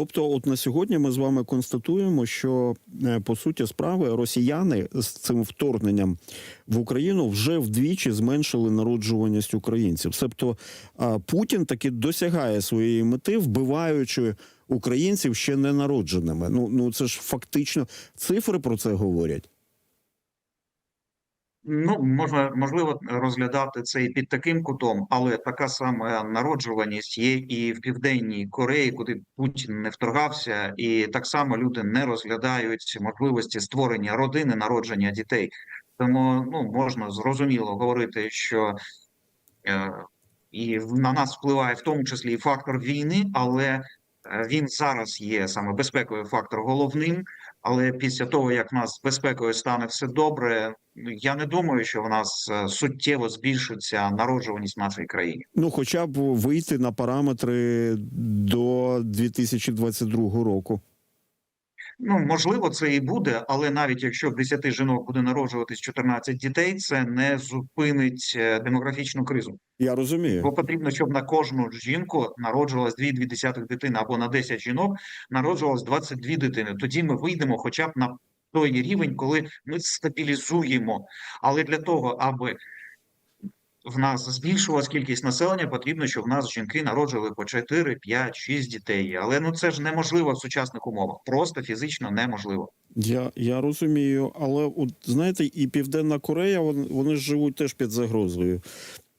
Тобто, от на сьогодні ми з вами констатуємо, що е, по суті справи росіяни з цим вторгненням в Україну вже вдвічі зменшили народжуваність українців. Тобто Путін таки досягає своєї мети, вбиваючи українців ще не народженими. Ну ну це ж фактично цифри про це говорять. Ну, можна можливо розглядати це і під таким кутом, але така сама народжуваність є і в Південній Кореї, куди Путін не вторгався, і так само люди не розглядають можливості створення родини, народження дітей. Тому ну можна зрозуміло говорити, що е, і на нас впливає в тому числі і фактор війни, але е, він зараз є саме безпековий фактор головним. Але після того, як в нас з безпекою стане все добре, я не думаю, що в нас е, суттєво збільшиться народжуваність в нашій країні. Ну, хоча б вийти на параметри до 2022 року. Ну можливо, це і буде, але навіть якщо в 10 жінок буде народжуватись 14 дітей, це не зупинить е, демографічну кризу. Я розумію. Бо потрібно, щоб на кожну жінку народжувалось 2,2 дитини або на 10 жінок народжувалось 22 дитини. Тоді ми вийдемо хоча б на той рівень, коли ми стабілізуємо. Але для того, аби в нас збільшувалась кількість населення, потрібно, щоб в нас жінки народжували по 4, 5, 6 дітей. Але ну це ж неможливо в сучасних умовах. Просто фізично неможливо. Я, я розумію, але от знаєте, і Південна Корея, вони, вони живуть теж під загрозою.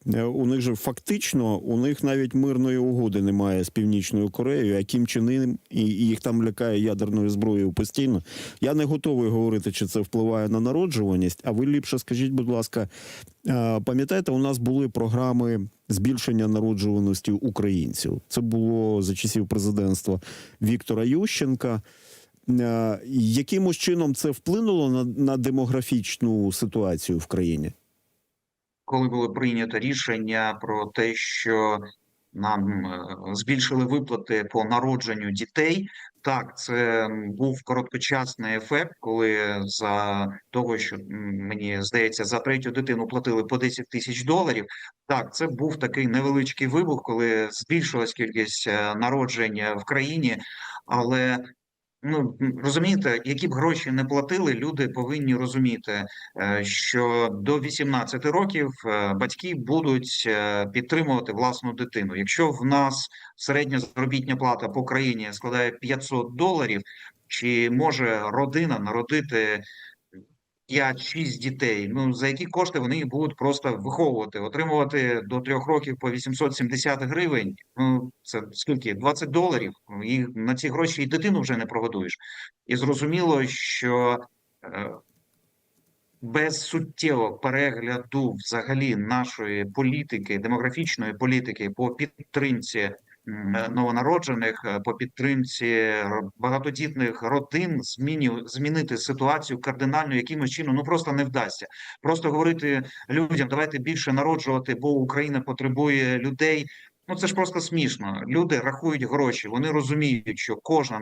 Е, У них же фактично, у них навіть мирної угоди немає з Північною Кореєю, а Кім Чен і їх там лякає ядерною зброєю постійно. Я не готовий говорити, чи це впливає на народжуваність. А ви ліпше скажіть, будь ласка, е, пам'ятаєте, у нас були програми збільшення народжуваності українців. Це було за часів президентства Віктора Ющенка. Е, Якимось чином це вплинуло на, на демографічну ситуацію в країні? Коли було прийнято рішення про те, що нам е, збільшили виплати по народженню дітей. Так, це був короткочасний ефект, коли за того, що мені здається, за третю дитину платили по 10 тисяч доларів. Так, це був такий невеличкий вибух, коли збільшилась кількість е, народжень е, в країні, але Ну, розумієте, які б гроші не платили, люди повинні розуміти, е, що до 18 років е, батьки будуть е, підтримувати власну дитину. Якщо в нас середня заробітня плата по країні складає 500 доларів, чи може родина народити 5-6 дітей? Ну за які кошти вони їх будуть просто виховувати, отримувати до трьох років по 870 гривень? Ну це скільки? 20 доларів. І на ці гроші і дитину вже не прогодуєш. І зрозуміло, що е, без суттєвого перегляду взагалі нашої політики, демографічної політики по підтримці новонароджених, е, по підтримці багатодітних родин, зміню змінити ситуацію кардинально якимось чином ну просто не вдасться. Просто говорити людям, давайте більше народжувати, бо Україна потребує людей. Ну це ж просто смішно. Люди рахують гроші. Вони розуміють, що кожна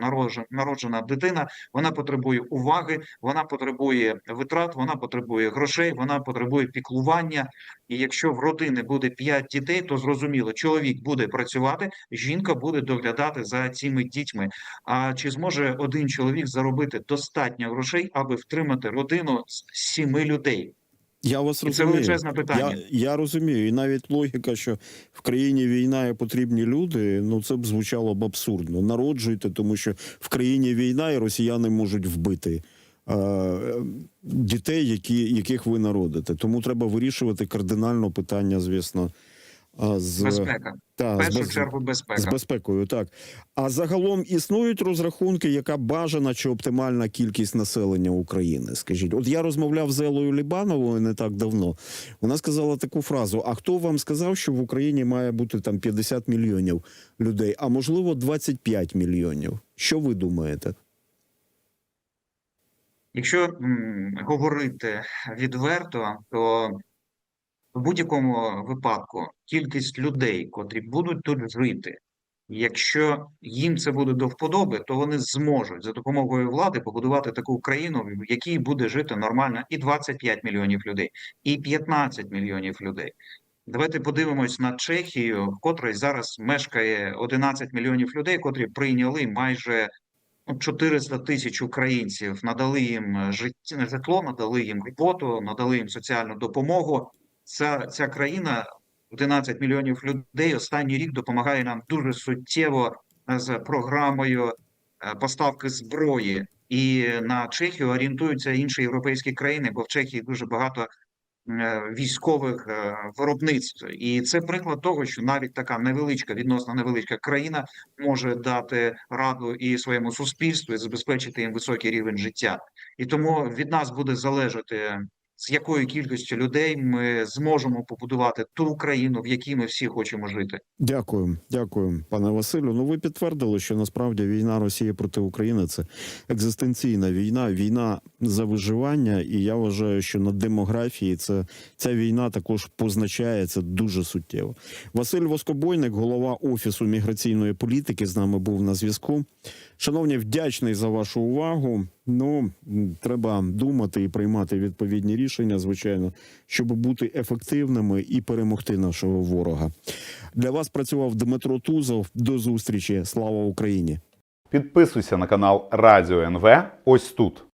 народжена, дитина вона потребує уваги, вона потребує витрат, вона потребує грошей, вона потребує піклування. І якщо в родини буде 5 дітей, то зрозуміло, чоловік буде працювати, жінка буде доглядати за цими дітьми. А чи зможе один чоловік заробити достатньо грошей, аби втримати родину з сіми людей? Я вас І це величезне питання. Я, я розумію, і навіть логіка, що в країні війна і потрібні люди, ну це б звучало б абсурдно. Народжуйте, тому що в країні війна і росіяни можуть вбити е, дітей, які, яких ви народите. Тому треба вирішувати кардинально питання, звісно, з Безпека. та, В з першу без- чергу безпека. з безпекою, так. А загалом існують розрахунки, яка бажана чи оптимальна кількість населення України? Скажіть, от я розмовляв з Елою Лібановою не так давно. Вона сказала таку фразу: а хто вам сказав, що в Україні має бути там 50 мільйонів людей, а можливо 25 мільйонів? Що ви думаєте? Якщо м, говорити відверто, то в будь-якому випадку кількість людей, котрі будуть тут жити, якщо їм це буде до вподоби, то вони зможуть за допомогою влади побудувати таку країну, в якій буде жити нормально і 25 мільйонів людей, і 15 мільйонів людей. Давайте подивимось на Чехію, в котрій зараз мешкає 11 мільйонів людей, котрі прийняли майже ну, 400 тисяч українців, надали їм житло, надали їм роботу, надали їм соціальну допомогу. Ця, ця країна, 11 мільйонів людей, останній рік допомагає нам дуже суттєво е, з програмою е, поставки зброї. І на Чехію орієнтуються інші європейські країни, бо в Чехії дуже багато е, військових виробництв. І це приклад того, що навіть така невеличка, відносно невеличка країна може дати раду і своєму суспільству, і забезпечити їм високий рівень життя. І тому від нас буде залежати, з якою кількістю людей ми зможемо побудувати ту країну, в якій ми всі хочемо жити. Дякую, дякую, пане Василю. Ну ви підтвердили, що насправді війна Росії проти України це екзистенційна війна, війна за виживання. І я вважаю, що на демографії це ця війна також позначається дуже суттєво. Василь Воскобойник, голова офісу міграційної політики, з нами був на зв'язку. Шановні, вдячний за вашу увагу. Ну треба думати і приймати відповідні рішення, звичайно, щоб бути ефективними і перемогти нашого ворога. Для вас працював Дмитро Тузов. До зустрічі. Слава Україні! Підписуйся на канал Радіо НВ ось тут.